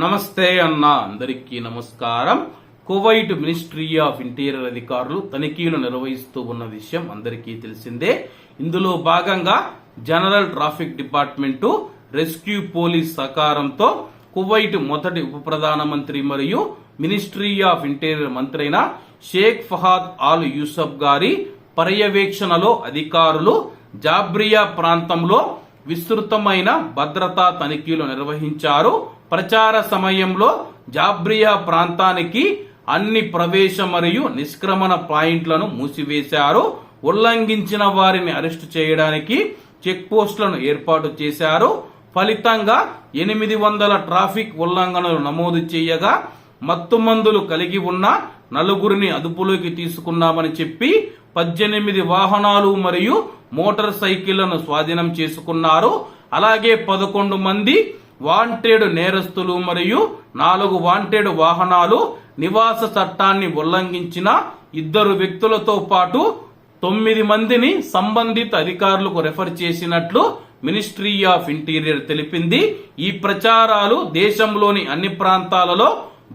నమస్తే అన్న అందరికీ నమస్కారం. కువైట్ మినిస్ట్రీ ఆఫ్ ఇంటీరియర్ అధికారులు తనిఖీలు నిర్వహిస్తూ ఉన్న విషయం అందరికీ తెలిసిందే. ఇందులో భాగంగా general traffic department rescue police సహకారంతో కువైట్ మొదటి ఉప ప్రధానమంత్రి మరియు మినిస్ట్రీ ఆఫ్ ఇంటీరియర్ మంత్రి అయిన షేక్ ఫహాద్ ఆల్ యూసఫ్ గారి పర్యవేక్షణలో అధికారులు జాబ్రియా ప్రాంతంలో విస్తృతమైన భద్రతా తనిఖీలు నిర్వహించారు. ప్రచార సమయంలో జాబ్రియా ప్రాంతానికి అన్ని ప్రవేశ మరియు నిష్క్రమణ పాయింట్లను మూసివేశారు. ఉల్లంఘించిన వారిని అరెస్టు చేయడానికి చెక్ పోస్టులను ఏర్పాటు చేశారు. ఫలితంగా ఎనిమిది వందల ట్రాఫిక్ ఉల్లంఘనలు నమోదు చేయగా మత్తు మందులు కలిగి ఉన్న నలుగురిని అదుపులోకి తీసుకున్నామని చెప్పి పద్దెనిమిది వాహనాలు మరియు మోటార్ సైకిళ్ళను స్వాధీనం చేసుకున్నారు. అలాగే పదకొండు మంది వాంటెడ్ నేరస్తులు మరియు నాలుగు వాంటెడ్ వాహనాలు నివాస చట్టాన్ని ఉల్లంఘించిన ఇద్దరు వ్యక్తులతో పాటు తొమ్మిది మందిని సంబంధిత అధికారులకు రెఫర్ చేసినట్లు మినిస్ట్రీ ఆఫ్ ఇంటీరియర్ తెలిపింది. ఈ ప్రచారాలు దేశంలోని అన్ని ప్రాంతాలలో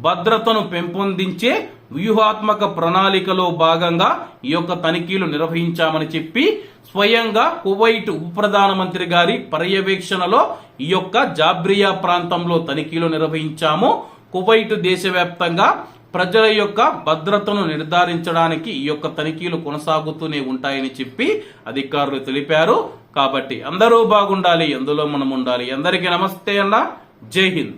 భద్రతను పెంపొందించే వ్యూహాత్మక ప్రణాళికలో భాగంగా ఈ యొక్క తనిఖీలు నిర్వహించామని చెప్పి స్వయంగా కువైట్ ఉప ప్రధానమంత్రి గారి పర్యవేక్షణలో ఈ యొక్క జాబ్రియా ప్రాంతంలో తనిఖీలు నిర్వహించాము. కువైట్ దేశవ్యాప్తంగా ప్రజల యొక్క భద్రతను నిర్ధారించడానికి ఈ యొక్క తనిఖీలు కొనసాగుతూనే ఉంటాయని చెప్పి అధికారులు తెలిపారు. కాబట్టి అందరూ బాగుండాలి అందులో మనం ఉండాలి అందరికీ నమస్తే అన్న. జై హింద్.